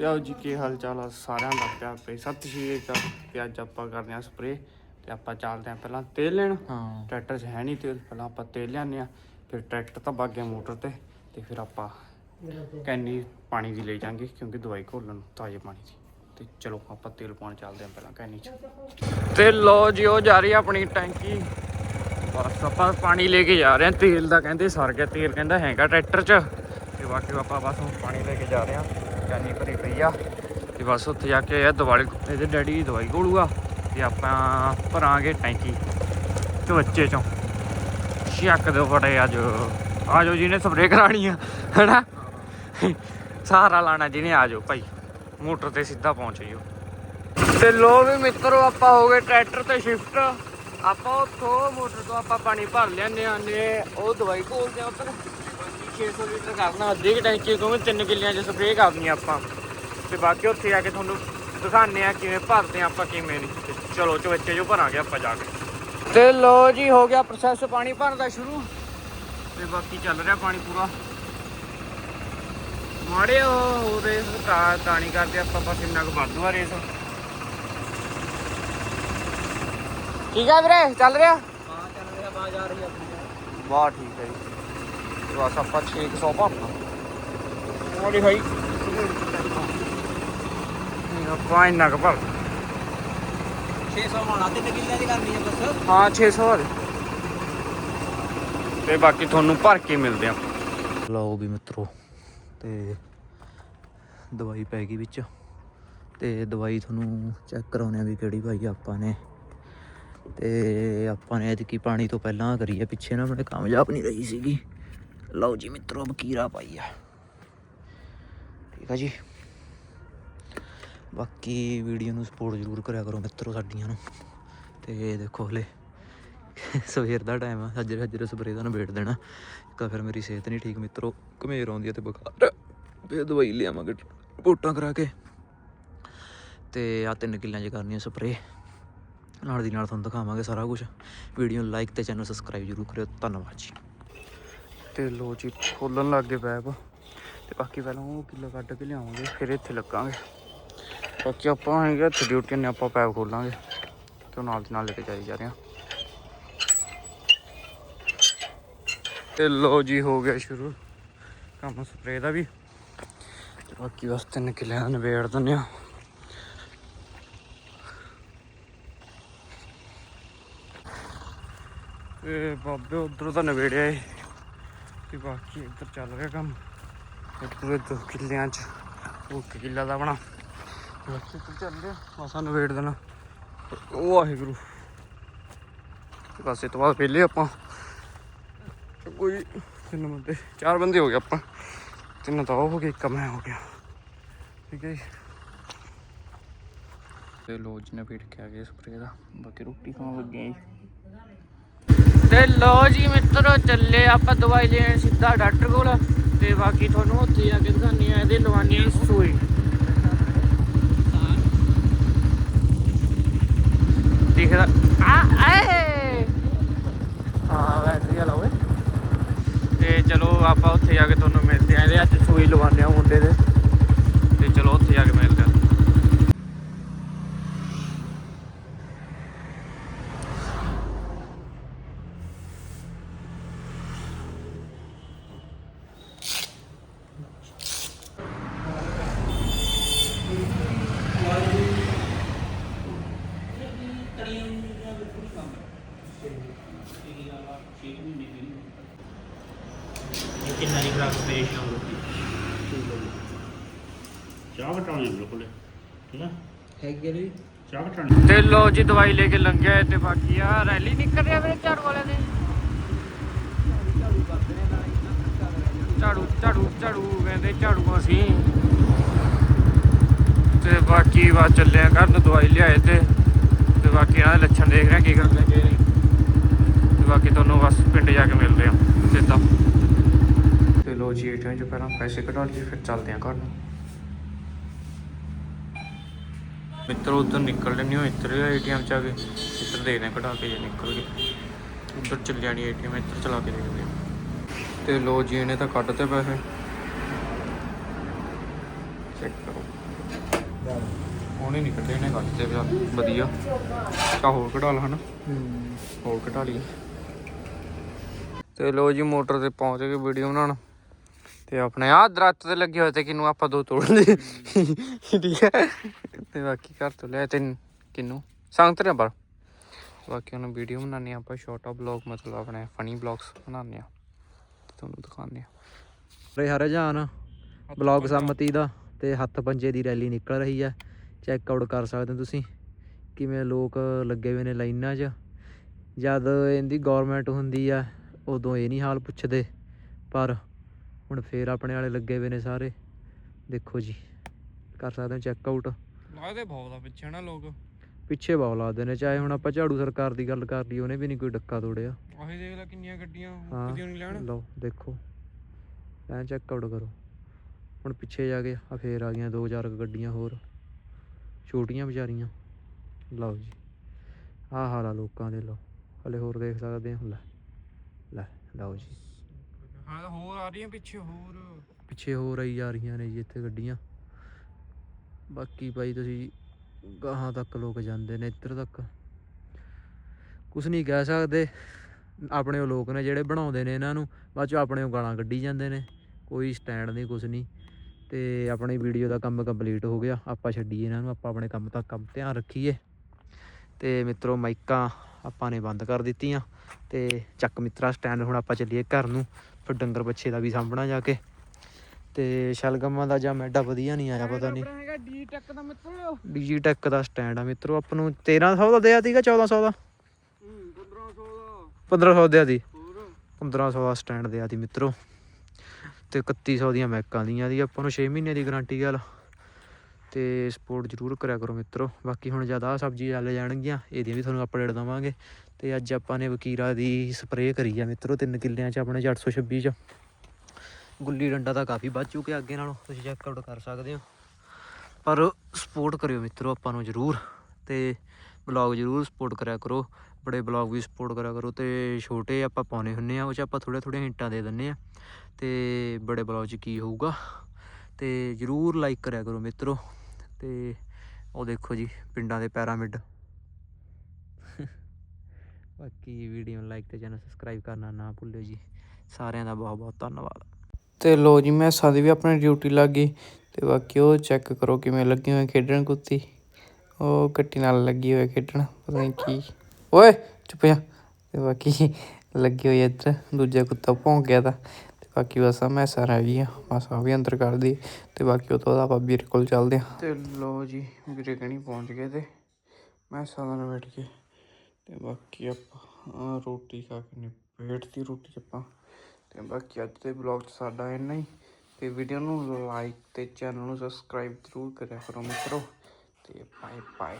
ਲਓ ਜੀ ਕੀ ਹਾਲ ਚਾਲ ਆ ਸਾਰਿਆਂ ਦਾ? ਪਿਆਰ ਪੇ ਸਤਿ ਸ਼੍ਰੀ ਅਕਾਲ ਤੇ ਅੱਜ ਆਪਾਂ ਕਰਦੇ ਆ ਸਪਰੇ ਤੇ ਆਪਾਂ ਚੱਲਦੇ ਆ ਪਹਿਲਾਂ ਤੇਲ ਲੈਣ। ਹਾਂ। ਟਰੈਕਟਰ 'ਚ ਹੈ ਨਹੀਂ ਤੇਲ ਪਹਿਲਾਂ ਆਪਾਂ ਤੇਲ ਲਿਆਉਂਦੇ ਆ ਫਿਰ ਟਰੈਕਟਰ ਤਾਂ ਵਗ ਗਿਆ ਮੋਟਰ ਤੇ ਤੇ ਫਿਰ ਆਪਾਂ ਕੈਨੀ ਪਾਣੀ ਦੀ ਲੈ ਜਾਾਂਗੇ ਕਿਉਂਕਿ ਦਵਾਈ ਘੋਲਣ ਨੂੰ ਤਾਜ਼ੇ ਪਾਣੀ ਦੀ। ਤੇ ਚਲੋ ਆਪਾਂ ਤੇਲ ਪਾਉਣ ਚੱਲਦੇ ਆ ਪਹਿਲਾਂ ਕੈਨੀ 'ਚ। ਤੇ ਲੋ ਜੀ ਉਹ ਜਾ ਰਹੀ ਆਪਣੀ ਟੈਂਕੀ। ਬਸ ਆਪਾਂ ਪਾਣੀ ਲੈ ਕੇ ਜਾ ਰਹੇ ਆ ਤੇਲ ਦਾ ਕਹਿੰਦੇ ਸਰ ਗਿਆ ਤੇਲ ਕਹਿੰਦਾ ਹੈਗਾ ਟਰੈਕਟਰ 'ਚ। ਤੇ ਬਾਕੀ ਆਪਾਂ ਬਸ ਪਾਣੀ ਲੈ ਕੇ ਜਾ ਰਹੇ ਆ ਕੈਨੀ ਭਰੀ ਪਈ ਆ। ਤੇ ਬਸ ਉੱਥੇ ਜਾ ਕੇ ਇਹ ਦਵਾਈ ਇਹਦੇ ਡੈਡੀ ਦੀ ਦਵਾਈ ਘੋਲੂਗਾ ਤੇ ਆਪਾਂ ਭਰਾਂਗੇ ਟੈਂਕੀ ਤੇ ਬੱਚੇ ਚੋਂ। ਸ਼ੱਕ ਦੇ ਫੜੇ ਅੱਜ। ਆਜੋ ਜਿਹਨੇ ਸਪਰੇਅ ਕਰਾਣੀ ਆ, ਹੈਨਾ? ਸਹਾਰਾ ਲਾਣਾ ਜਿਹਨੇ ਆਜੋ ਭਾਈ। ਮੋਟਰ ਤੇ ਸਿੱਧਾ ਪਹੁੰਚ ਜਿਓ ਤੇ ਲੋ ਵੀ ਮਿੱਤਰੋ, ਆਪਾਂ ਹੋ ਗਏ ਟਰੈਕਟਰ ਤੇ ਸ਼ਿਫਟ। ਆਪਾਂ ਉੱਥੋਂ ਮੋਟਰ ਤੋਂ ਆਪਾਂ ਪਾਣੀ ਭਰ ਲਿਆਨੇ ਆ ਉਹ ਦਵਾਈ ਘੋਲਦੇ ਆ ਉੱਪਰ 600 ਲੀਟਰ ਕਰਨਾ ਅੱਧੀ ਕਿ ਟੈਂਕੀ ਕਿਉਂਕਿ 3 ਕਿੱਲਿਆਂ 'ਚ ਸਪਰੇਅ ਕਰਨੀ ਆ ਆਪਾਂ। ਤੇ ਬਾਕੀ ਉੱਥੇ ਆ ਕੇ ਤੁਹਾਨੂੰ ਦਿਖਾਣੇ ਆ ਕਿਵੇਂ ਭਰਦੇ ਆ ਆਪਾਂ ਕਿਵੇਂ ਨਹੀਂ। ਚਲੋ ਚਵੱਚੇ ਜੋ ਭਰਾਂਗੇ ਆਪਾਂ ਜਾ ਕੇ। ਤੇ ਲੋ ਜੀ ਹੋ ਗਿਆ ਪ੍ਰੋਸੈਸ ਪਾਣੀ ਭਰਨ ਦਾ ਸ਼ੁਰੂ। ਤੇ ਬਾਕੀ ਚੱਲ ਰਿਹਾ ਪਾਣੀ ਪੂਰਾ। ਮਾੜੇ ਉਹ ਰੇਸ ਤਾਂ ਤਾਂ ਨਹੀਂ ਕਰਦੇ ਆਪਾਂ ਬਸ ਇੰਨਾ ਕੁ ਵਾਧੂ ਆ ਰੇਸ। ਠੀਕ ਆ ਵੀਰੇ ਚੱਲ ਰਿਹਾ? ਹਾਂ ਚੱਲ ਰਿਹਾ ਬਾਜ ਆ ਰਹੀ ਆਪਣੀ। ਵਾਹ ਠੀਕ ਹੈ ਜੀ। ਬਸ ਆਪਾਂ 600 ਭਰਨਾ ਹੌਲੀ ਹੋਈ ਆਪਾਂ ਇੰਨਾ ਕੁ ਭਰ 600 ਮਾਣਾ ਤੇ ਕਿੱਲੇ ਦੀ ਕਰਨੀ ਹੈ ਬਸ ਹਾਂ 600 ਵਾਲੇ ਤੇ ਬਾਕੀ ਤੁਹਾਨੂੰ ਭਰ ਕੇ ਮਿਲਦੇ ਆ ਲਓ ਵੀ ਮਿੱਤਰੋ ਤੇ ਦਵਾਈ ਪੈ ਗਈ ਵਿੱਚ। ਤੇ ਦਵਾਈ ਤੁਹਾਨੂੰ ਚੈੱਕ ਕਰਾਉਣੇ ਆ ਵੀ ਕਿਹੜੀ ਆ ਆਪਾਂ ਨੇ। ਤੇ ਆਪਾਂ ਨੇ ਐਤਕੀ ਪਾਣੀ ਤੋਂ ਪਹਿਲਾਂ ਕਰੀ ਆ ਪਿੱਛੇ ਨਾ ਆਪਣੇ ਕਾਮਯਾਬ ਨਹੀਂ ਰਹੀ ਸੀਗੀ। ਲਓ ਜੀ ਮਿੱਤਰੋ ਬਕੀਰਾ ਪਾਈ ਆ। ਠੀਕ ਆ ਜੀ। ਬਾਕੀ ਵੀਡੀਓ ਨੂੰ ਸਪੋਰਟ ਜ਼ਰੂਰ ਕਰਿਆ ਕਰੋ ਮਿੱਤਰੋ ਸਾਡੀਆਂ ਨੂੰ। ਤੇ ਦੇਖੋ ਹਲੇ, ਸਵੇਰ ਦਾ ਟਾਈਮ ਆ। ਹੱਜਰ ਹੱਜਰ ਸਪਰੇਅ ਦਾ ਨਿਬੇੜ ਦੇਣਾ। ਤਾਂ ਫਿਰ ਮੇਰੀ ਸਿਹਤ ਨਹੀਂ ਠੀਕ ਮਿੱਤਰੋ। ਘਮੇਰ ਆਉਂਦੀ ਹੈ ਤੇ ਬੁਖਾਰ ਫਿਰ ਦਵਾਈ ਲਿਆਵਾਂਗੇ, ਰਿਪੋਰਟਾਂ ਕਰਾ ਕੇ। ਤੇ ਆ ਤਿੰਨ ਕਿੱਲਿਆਂ 'ਚ ਕਰਨੀ ਆ ਸਪਰੇਅ। ਨਾਲ ਦੀ ਨਾਲ ਤੁਹਾਨੂੰ ਦਿਖਾਵਾਂਗੇ ਸਾਰਾ ਕੁਝ ਵੀਡੀਓ ਨੂੰ ਲਾਈਕ ਤੇ ਚੈਨਲ ਸਬਸਕ੍ਰਾਈਬ ਜ਼ਰੂਰ ਕਰਿਓ। ਧੰਨਵਾਦ ਜੀ। ਤੇ ਲੋ ਜੀ, ਖੋਲਣ ਲੱਗ ਗਏ ਪੈਪ ਤੇ ਬਾਕੀ ਪਹਿਲਾਂ ਉਹ ਕਿੱਲਾ ਕੱਢ ਕੇ ਲਿਆਵਾਂਗੇ, ਫਿਰ ਇੱਥੇ ਲੱਗਾਂਗੇ। ਬਾਕੀ ਆਪਾਂ ਹੈਗੇ ਇੱਥੇ ਡਿਊਟੀ ਨੇ ਆਪਾਂ ਪੈਪ ਖੋਲਾਂਗੇ। ਤੇ ਨਾਲ ਦੀ ਨਾਲ ਲੈ ਕੇ ਜਾਈ ਜਾ ਰਹੇ ਹਾਂ ਤੇ ਲੋ ਜੀ, ਹੋ ਗਿਆ ਸ਼ੁਰੂ। ਕੰਮ ਸਪਰੇਅ ਦਾ ਵੀ। ਤੇ ਬਾਕੀ ਬਸ ਤਿੰਨ ਕਿੱਲਿਆਂ ਦਾ ਨਿਬੇੜ ਦਿੰਦੇ ਆ। ਤੇ ਬਾਬੇ ਉਧਰੋਂ ਤਾਂ ਨਿਬੇੜਿਆ ਏ। ਤੇ ਬਾਕੀ ਇੱਧਰ ਚੱਲ ਰਿਹਾ ਕੰਮ। ਇਹ ਪੂਰੇ ਦੋ ਕਿੱਲਿਆਂ 'ਚ ਉਹ ਇੱਕ ਕਿੱਲਾ ਦਾ ਬਣਾ। ਬਾਕੀ ਇੱਧਰ ਚੱਲ ਰਿਹਾ। ਸਾਨੂੰ ਵੇਟ ਦੇਣਾ। ਉਹ ਵਾਹਿਗੁਰੂ। ਤੇ ਬਸ ਇਹ ਤੋਂ ਬਾਅਦ ਪਹਿਲੇ ਆਪਾਂ। ਕੋਈ ਤਿੰਨ ਬੰਦੇ, ਚਾਰ ਬੰਦੇ ਹੋ ਗਏ ਆਪਾਂ। ਤਿੰਨ ਤਾਂ ਉਹ ਹੋ ਗਏ, ਇੱਕ ਮੈਂ ਹੋ ਗਿਆ। ਠੀਕ ਹੈ ਜੀ। ਤੇ ਲੋਜ ਨੇ ਫੀਟ ਕੇ ਆ ਗਏ ਸਪਰੇ ਦਾ। ਬਾਕੀ ਰੋਟੀ ਖਾਣ ਲੱਗੇ ਜੀ। ਤੇ ਲੋ ਜੀ ਮਿੱਤਰੋ, ਚੱਲੇ ਆਪਾਂ ਦਵਾਈ ਲੈਣ ਸਿੱਧਾ ਡਾਕਟਰ ਕੋਲ ਤੇ ਬਾਕੀ ਤੁਹਾਨੂੰ ਉੱਥੇ ਜਾ ਕੇ ਦਿਖਾਉਂਦੀ ਆ ਇਹਦੇ ਲਵਾਨੀ ਆ ਸੂਈ ਦਿਖਦਾ। ਆ, ਆਏ! ਹਾਂ ਬੈਟਰੀ ਵਾਲਾ ਓਏ। ਤੇ ਚਲੋ ਆਪਾਂ ਉੱਥੇ ਜਾ ਕੇ ਤੁਹਾਨੂੰ ਮਿਲਦੇ ਆ ਇਹਦੇ ਅੱਜ ਸੂਈ ਲਵਾਉਂਦੇ ਆ ਮੁੰਡੇ ਦੇ। ਤੇ ਚਲੋ ਉੱਥੇ ਜਾ ਕੇ ਮਿਲਦੇ ਆ ਕਿੰਨਾ ਦੀ ਖਰਾਕ ਪੇਸ਼ ਆਉਂਦੀ ਚਾਹ ਵਟਾਉਣੀ ਬਿਲਕੁਲ। ਠੀਕ ਆ ਹੈਗੇ ਨੇ ਚਾਹ ਵਟਾਉਣੀ ਤੇ ਲੋ ਜੀ ਦਵਾਈ ਲੈ ਕੇ ਲੰਘਿਆ ਤੇ ਬਾਕੀ। ਆ ਰੈਲੀ ਨਿਕਲ ਰਿਹਾ ਮੇਰੇ ਝਾੜੂ ਵਾਲਿਆਂ ਦੀ। ਝਾੜੂ ਝਾੜੂ ਝਾੜੂ ਕਹਿੰਦੇ ਝਾੜੂ ਅਸੀਂ। ਤੇ ਬਾਕੀ ਵਾ ਚੱਲਿਆ ਕਰਨ ਦਵਾਈ ਲਿਆਏ ਤੇ। ਤੇ ਬਾਕੀ ਇਹਨਾਂ ਦੇ ਲੱਛਣ ਦੇਖ ਰਿਹਾ ਕੀ ਕਰਦੇ ਕੀ ਨਹੀਂ ਤੇ ਬਾਕੀ ਤੁਹਾਨੂੰ ਬਸ ਪਿੰਡ ਜਾ ਕੇ ਮਿਲਦੇ ਆ ਸਿੱਧਾ ਤੇ ਲੋ ਜੀ ਏਟੀਐਮ ਚ ਪਹਿਲਾਂ ਪੈਸੇ ਕਢਾ ਲਈਏ ਫਿਰ ਚੱਲਦੇ ਆ ਘਰ ਨੂੰ। ਮਿੱਤਰ ਉਧਰ ਨਿਕਲ ਲੈਣੀ ਹੋ ਇੱਧਰ ਏਟੀਐਮ ਚ ਆ ਗਏ ਇੱਧਰ ਦੇਖਦੇ ਆ ਕਢਾ ਕੇ ਜੇ ਨਿਕਲ ਗਏ। ਉਧਰ ਚੱਲਿਆ ਨਹੀਂ ਏਟੀਐਮ ਇੱਧਰ ਚਲਾ ਕੇ ਦੇਖਦੇ ਆ ਤੇ ਲੋ ਜੀ ਇਹਨੇ ਤਾਂ ਕੱਢਤੇ ਪੈਸੇ। ਚੈੱਕ ਕਰੋ। ਉਹਨੇ ਨਹੀਂ ਕੱਢੇ ਨੇ ਕੱਢਦੇ ਪਿਆ ਵਧੀਆ। ਤਾਂ ਹੋਰ ਕਢਾ ਲਾ ਹਨਾ? ਹੋਰ ਕਢਾ ਲਈ ਤੇ ਲੋ ਜੀ ਮੋਟਰ ਤੇ ਪਹੁੰਚ ਗਏ ਵੀਡੀਓ ਬਣਾਉਣ। ਤੇ ਆਪਣੇ ਆਹ ਦਰਖਤ ਤੇ ਲੱਗੇ ਹੋਏ ਤੇ ਕਿਨੂੰ ਆਪਾਂ ਦੋ ਤੋੜ ਲਏ ਠੀਕ ਹੈ? ਤੇ ਬਾਕੀ ਘਰ ਤੋਂ ਲਿਆ ਤੇ ਕਿਨੂੰ? ਸੰਗਤਰੇ ਪਰ ਬਾਕੀ ਉਹਨੂੰ ਵੀਡੀਓ ਬਣਾਉਂਦੇ ਹਾਂ ਆਪਾਂ ਛੋਟਾ ਬਲੌਗ ਮਤਲਬ ਆਪਣੇ ਫਨੀ ਬਲੌਗਸ ਬਣਾਉਂਦੇ ਆ ਤੁਹਾਨੂੰ ਦਿਖਾਉਂਦੇ ਆ ਰੇ ਹਰਜਾਨ ਬਲੌਗ ਸੰਮਤੀ ਦਾ ਤੇ ਹੱਥ ਪੰਜੇ ਦੀ ਰੈਲੀ ਨਿਕਲ ਰਹੀ ਹੈ ਚੈੱਕ ਆਊਟ ਕਰ ਸਕਦੇ ਹੋ ਤੁਸੀਂ। ਕਿਵੇਂ ਲੋਕ ਲੱਗੇ ਹੋਏ ਨੇ ਲਾਈਨਾਂ 'ਚ। ਜਦ ਇਹਦੀ ਗਵਰਨਮੈਂਟ ਹੁੰਦੀ ਆ ਉਦੋਂ ਇਹ ਨਹੀਂ ਹਾਲ ਪੁੱਛਦੇ। ਪਰ ਹੁਣ ਫੇਰ ਆਪਣੇ ਵਾਲੇ ਲੱਗੇ ਹੋਏ ਨੇ ਸਾਰੇ। ਦੇਖੋ ਜੀ ਕਰ ਸਕਦੇ ਹੋ ਚੈੱਕ ਆਊਟ ਲੱਗਦੇ ਬਹੁਤ ਆ ਪਿੱਛੇ ਨਾ ਲੋਕ। ਪਿੱਛੇ ਬਹੁਤ ਲਾਦੇ ਨੇ ਚਾਹੇ ਹੁਣ ਆਪਾਂ ਝਾੜੂ ਸਰਕਾਰ ਦੀ ਗੱਲ ਕਰ ਲਈ ਉਹਨੇ ਵੀ ਨਹੀਂ ਕੋਈ ਡੱਕਾ ਤੋੜਿਆ। ਆਹੀ ਦੇਖ ਲੈ ਕਿੰਨੀਆਂ ਗੱਡੀਆਂ ਮੁੱਕਦੀਆਂ ਨਹੀਂ ਲੈਣ। ਲਓ ਦੇਖੋ। ਐਂ ਚੈੱਕ ਆਊਟ ਕਰੋ। ਹੁਣ ਪਿੱਛੇ ਜਾ ਕੇ ਆ ਫੇਰ ਆ ਗਈਆਂ ਦੋ ਚਾਰ ਗੱਡੀਆਂ ਹੋਰ। ਛੋਟੀਆਂ ਵਿਚਾਰੀਆਂ। ਲਓ ਜੀ। ਆਹ ਹਾਲ ਲੋਕਾਂ ਦੇ ਲਓ। ਹਲੇ ਹੋਰ ਦੇਖ ਸਕਦੇ ਹੋ। ਲੈ ਲੈ ਲਓ ਜੀ। ਹਾਂ ਹੋਰ ਆ ਰਹੀਆਂ ਪਿੱਛੇ ਹੋਰ। ਪਿੱਛੇ ਹੋਰ ਆਈ ਜਾ ਰਹੀਆਂ ਨੇ ਜੀ ਇੱਥੇ ਗੱਡੀਆਂ। ਬਾਕੀ ਭਾਈ ਤੁਸੀਂ ਗਾਹਾਂ ਤੱਕ ਲੋਕ ਜਾਂਦੇ ਨੇ ਇੱਧਰ ਤੱਕ। ਕੁਝ ਨਹੀਂ ਕਹਿ ਸਕਦੇ। ਆਪਣੇ ਉਹ ਲੋਕ ਨੇ ਜਿਹੜੇ ਬਣਾਉਂਦੇ ਨੇ ਇਹਨਾਂ ਨੂੰ। ਬਾਅਦ ਚ ਆਪਣੇ ਉਹ ਗਾਲਾਂ ਕੱਢੀ ਜਾਂਦੇ ਨੇ। ਕੋਈ ਸਟੈਂਡ ਨਹੀਂ ਕੁਝ ਨਹੀਂ। ਤੇ ਆਪਣੀ ਵੀਡੀਓ ਦਾ ਕੰਮ ਕੰਪਲੀਟ ਹੋ ਗਿਆ। ਆਪਾਂ ਛੱਡੀਏ ਇਹਨਾਂ ਨੂੰ। ਆਪਾਂ ਆਪਣੇ ਕੰਮ ਤੱਕ, ਕੰਮ ਧਿਆਨ ਰੱਖੀਏ। ਤੇ ਮਿੱਤਰੋ, ਮਾਈਕਾਂ ਆਪਾਂ ਨੇ ਬੰਦ ਕਰ ਦਿੱਤੀਆਂ। ਤੇ ਚੱਕ ਮਿੱਤਰਾ, ਸਟੈਂਡ ਹੁਣ ਆਪਾਂ ਚੱਲੀਏ ਘਰ ਨੂੰ। ਫਿਰ ਡੰਗਰ ਬੱਚੇ ਦਾ ਵੀ ਸਾਂਭਣਾ ਜਾ ਕੇ। ਤੇ ਸ਼ਲਗਮਾਂ ਦਾ ਜਾਂ ਮੈਡਾ ਵਧੀਆ ਨਹੀਂ ਆਇਆ ਪਤਾ ਨਹੀਂ। ਹੈਗਾ ਡੀ ਟੈਕ ਦਾ ਮਿੱਤਰ। ਟੈਕ ਦਾ ਸਟੈਂਡ ਆ ਮਿੱਤਰੋ ਆਪਾਂ ਨੂੰ 1300 ਦਾ ਦਿਆ ਸੀਗਾ 1400 ਦਾ? 1500 ਦਾ। 1500 ਦਿਆ ਸੀ। ਹੋਰ? 1500 ਦਾ ਸਟੈਂਡ ਦਿਆ ਸੀ ਮਿੱਤਰੋ। ਤੇ 3100 ਦੀਆਂ ਮੈਕਾਂ ਦੀਆਂ ਦੀ ਆਪਾਂ ਨੂੰ 6 ਮਹੀਨੇ ਦੀ ਗਾਰੰਟੀ ਗੱਲ ਤੇ ਸਪੋਰਟ ਜ਼ਰੂਰ ਕਰਿਆ ਕਰੋ ਮਿੱਤਰੋ। ਬਾਕੀ ਹੁਣ ਜ਼ਿਆਦਾ ਸਬਜ਼ੀ ਚੱਲ ਜਾਣਗੀਆਂ, ਇਹਦੀਆਂ ਵੀ ਤੁਹਾਨੂੰ ਅਪਡੇਟ ਦਵਾਂਗੇ। ਤੇ ਅੱਜ ਆਪਾਂ ਨੇ ਵਕੀਰਾ ਦੀ ਸਪਰੇਅ ਕਰੀ ਆ ਮਿੱਤਰੋ, ਤਿੰਨ ਕਿੱਲਿਆਂ 'ਚ ਆਪਣੇ 826 'ਚ। ਗੁੱਲੀ ਡੰਡਾ ਤਾਂ ਕਾਫੀ ਵੱਧ ਚੁੱਕਿਆ ਅੱਗੇ ਨਾਲੋਂ, ਤੁਸੀਂ ਚੈੱਕ ਆਊਟ ਕਰ ਸਕਦੇ ਹੋ। ਪਰ ਸਪੋਰਟ ਕਰਿਓ ਮਿੱਤਰੋ ਆਪਾਂ ਨੂੰ ਜ਼ਰੂਰ, ਤੇ ਬਲੌਗ ਜ਼ਰੂਰ ਸਪੋਰਟ ਕਰਿਆ ਕਰੋ। ਬੜੇ ਬਲੌਗ ਵੀ ਸਪੋਰਟ ਕਰਿਆ ਕਰੋ, ਤੇ ਛੋਟੇ ਆਪਾਂ ਪਾਉਣੇ ਹੁੰਨੇ ਆ, ਉਹ 'ਚ ਆਪਾਂ ਥੋੜੇ ਥੋੜੇ ਹਿੰਟਾਂ ਦੇ ਦਿੰਨੇ ਆ। ਤੇ ਬੜੇ ਬਲੌਗ 'ਚ ਕੀ ਹੋਊਗਾ, ਤੇ ਜ਼ਰੂਰ ਲਾਈਕ ਕਰਿਆ ਕਰੋ ਮਿੱਤਰੋ। ਤੇ ਉਹ ਦੇਖੋ ਜੀ, ਪਿੰਡਾਂ ਦੇ ਪੈਰਾਮਿਡ। ਬਾਕੀ ਵੀਡੀਓ ਨੂੰ ਲਾਈਕ ਤੇ ਚੈਨਲ ਸਬਸਕ੍ਰਾਈਬ ਕਰਨਾ ਨਾ ਭੁੱਲਿਓ ਜੀ। ਸਾਰਿਆਂ ਦਾ ਬਹੁਤ ਬਹੁਤ ਧੰਨਵਾਦ। ਤੇ ਲੋ ਜੀ, ਮੈਂ ਦੀ ਵੀ ਆਪਣੀ ਡਿਊਟੀ ਲੱਗ ਗਈ। ਤੇ ਬਾਕੀ ਉਹ ਚੈੱਕ ਕਰੋ ਕਿਵੇਂ ਲੱਗੀ ਹੋਈ ਖੇਡਣ ਕੁੱਤੀ। ਉਹ ਕੱਟੀ ਨਾਲ ਲੱਗੀ ਹੋਈ ਖੇਡਣ, ਪਤਾ ਨਹੀਂ ਕੀ। ਓਏ, ਚੁੱਪ ਜਾ। ਤੇ ਬਾਕੀ ਲੱਗੀ ਹੋਈ ਇੱਧਰ, ਦੂਜਾ ਕੁੱਤਾ ਭੌਂਕ ਗਿਆ ਤਾਂ। ਬਾਕੀ ਬਸ ਮੈਂ ਸਾਰਾ ਵੀ ਆ, ਬਸ ਆ ਵੀ ਅੰਦਰ ਕਰਦੀ ਤੇ ਬਾਕੀ ਉਹ ਤੋਂ ਬਾਅਦ ਆਪਾਂ ਵੀਰੇ ਕੋਲ ਚੱਲਦੇ ਹਾਂ ਤੇ ਲੋ ਜੀ, ਵੀਰੇ ਕਣੀ ਪਹੁੰਚ ਗਏ ਤੇ ਮੈਂ ਸਾਰਾ ਨਾਲ ਬੈਠ ਕੇ ਤੇ ਬਾਕੀ ਆਪਾਂ ਰੋਟੀ ਖਾ ਕੇ ਨਿਬੇੜ ਦੀ ਰੋਟੀ ਆਪਾਂ। ਤੇ ਬਾਕੀ ਅੱਜ ਦੇ ਵਲੌਗ 'ਚ ਸਾਡਾ ਇੰਨਾ ਹੀ। ਤੇ ਵੀਡੀਓ ਨੂੰ ਲਾਈਕ ਤੇ ਚੈਨਲ ਨੂੰ ਸਬਸਕ੍ਰਾਈਬ ਜ਼ਰੂਰ ਕਰਿਆ ਕਰੋ ਮਿੱਤਰੋ। ਤੇ ਬਾਏ ਬਾਏ